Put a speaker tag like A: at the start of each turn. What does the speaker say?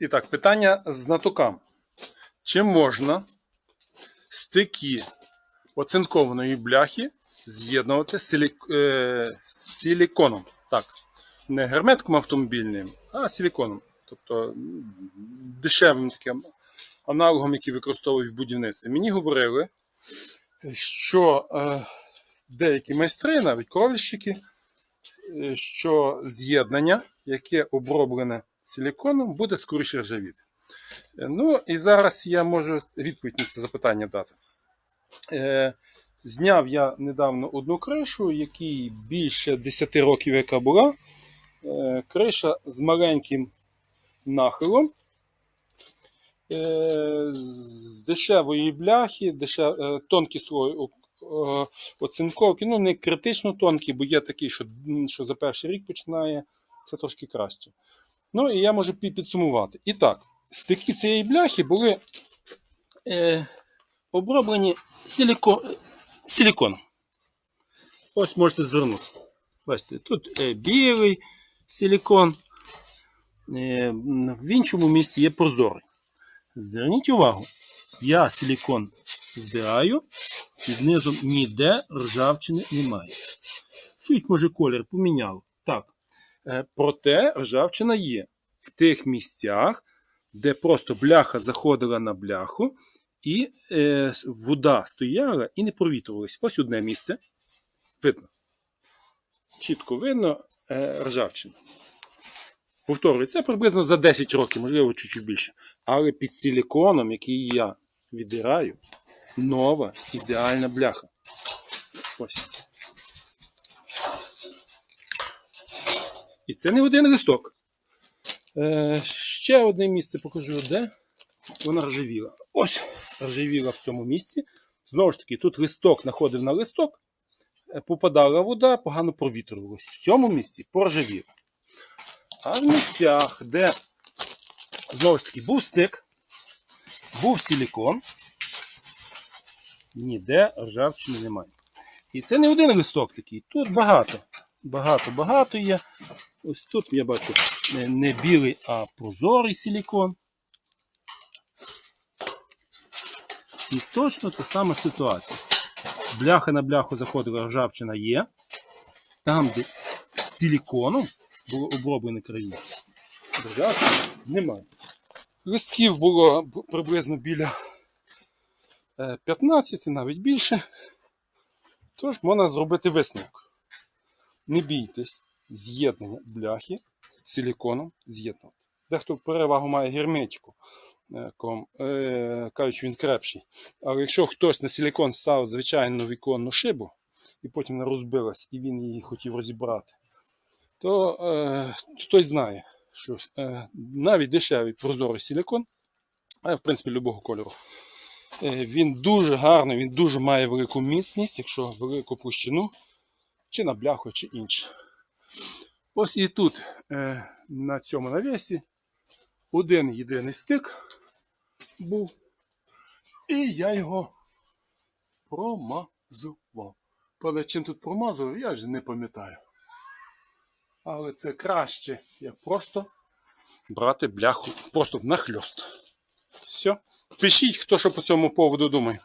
A: І так, питання знатокам. Чи можна стики оцинкованої бляхи з'єднувати з силік... е... силіконом? Так. Не герметиком автомобільним, а силіконом. Тобто дешевим таким аналогом, який використовують в будівництві. Мені говорили, що е... деякі майстри, навіть кровельщики, е, що з'єднання, яке оброблене силіконом, буде скоріше ржавіти. Е, Ну і зараз я можу відповідь на це запитання дати. Е, зняв я недавно одну кришу, якій більше 10 років, яка була. Е, криша з маленьким нахилом. З дешевої бляхи, дешев, тонкий слой оцинковки. Ну, не критично тонкий, бо є такий, що, що за перший рік починає, це трошки краще. Ну і я можу підсумувати. І так, стики цієї бляхи були е, оброблені силіко, силіконом. Ось можете звернути. Бачите, тут е, білий силікон, е, в іншому місці є прозорий. Зверніть увагу, я силікон здираю, під низом ніде ржавчини немає. Чуть, може, колір поміняв. Так. Е, Проте ржавчина є в тих місцях, де просто бляха заходила на бляху, і е, вода стояла і не провітрювалась. Ось одне місце. Видно. Чітко видно е, ржавчину. Повторюю, це приблизно за 10 років, можливо, чуть-чуть більше. Але під силіконом, який я віддираю, нова ідеальна бляха. Ось. І це не один листок. Е, ще одне місце покажу, де вона ржавіла. Ось ржавіла в цьому місці. Знову ж таки, тут листок находив на листок, е, попадала вода, погано провітрювалась. В цьому місці поржавіло. А в місцях, де знову ж таки був стик, був силікон, ніде ржавчини немає. І це не один листок такий, тут багато. Багато, багато є. Ось тут я бачу не, не білий, а прозорий силікон. І точно та сама ситуація. Бляха на бляху заходила ржавчина є. Там, де силіконом було оброблене країна, ржавчини немає. Листків було приблизно біля е, 15, навіть більше. Тож можна зробити висновок. Не бійтесь з'єднання бляхи силіконом з'єднувати. Дехто перевагу має герметику, е, е, кажуть, він крепший. Але якщо хтось на силікон ставив звичайну віконну шибу, і потім вона розбилась, і він її хотів розібрати, то е, хтось знає, що навіть дешевий прозорий силікон, а в принципі любого кольору, він дуже гарний, він дуже має велику міцність, якщо велику площину, чи на бляху, чи інше. Ось і тут е, на цьому навісі один єдиний стик був, і я його промазував. Але чим тут промазував, я вже не пам'ятаю. Але це краще, як просто брати бляху просто нахльост. Все. Пишіть, хто що по цьому поводу думає.